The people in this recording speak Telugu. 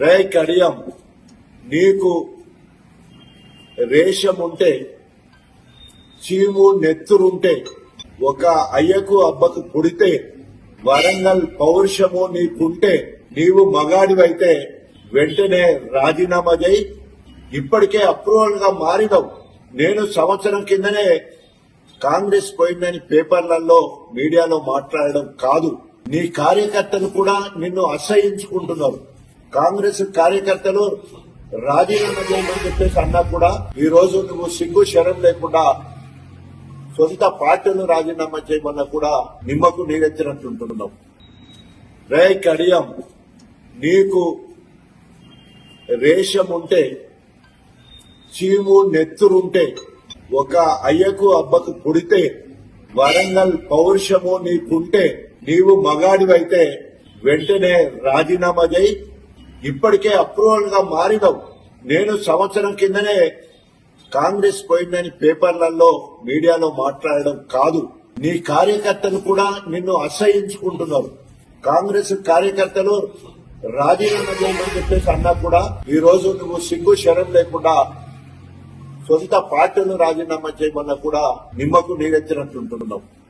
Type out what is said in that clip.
రే కడియం నీకు రేషం ఉంటే చీము నెత్తురుంటే ఒక అయ్యకు అబ్బకు పుడితే వరంగల్ పౌరుషము నీకుంటే నీవు మగాడివైతే వెంటనే రాజీనామా చేయి ఇప్పటికే అప్రూవల్గా మారినవు. నేను సంవత్సరం కిందనే కాంగ్రెస్ పోయిందని పేపర్లలో మీడియాలో మాట్లాడడం కాదు. నీ కార్యకర్తలు కూడా నిన్ను అసహించుకుంటున్నారు. కాంగ్రెస్ కార్యకర్తలు రాజీనామా చేయమని చెప్పేసి అన్నా కూడా ఈ రోజు నువ్వు సిగ్గు శరం లేకుండా సొంత పార్టీలు రాజీనామా చేయమన్నా కూడా నిమ్మకు నీరెత్తినట్టుంటున్నావు. రే కడియం నీకు రేషం ఉంటే చీము నెత్తురుంటే ఒక అయ్యకు అబ్బకు పుడితే వరంగల్ పౌరుషము నీకుంటే నీవు మగాడివైతే వెంటనే రాజీనామా చేయి. ఇప్పటికే అప్రూవల్గా మారినవు. నేను సంవత్సరం కిందనే కాంగ్రెస్ పోయిందని పేపర్లలో మీడియాలో మాట్లాడడం కాదు. నీ కార్యకర్తలు కూడా నిన్ను అసహించుకుంటున్నారు. కాంగ్రెస్ కార్యకర్తలు రాజీనామా చేయమని చెప్పేసి అన్నా కూడా ఈ రోజు నువ్వు సిగ్గు శరం లేకుండా సొంత పార్టీలు రాజీనామా చేయమన్నా కూడా నిమ్మకు నీరెత్తినట్టుంటున్నావు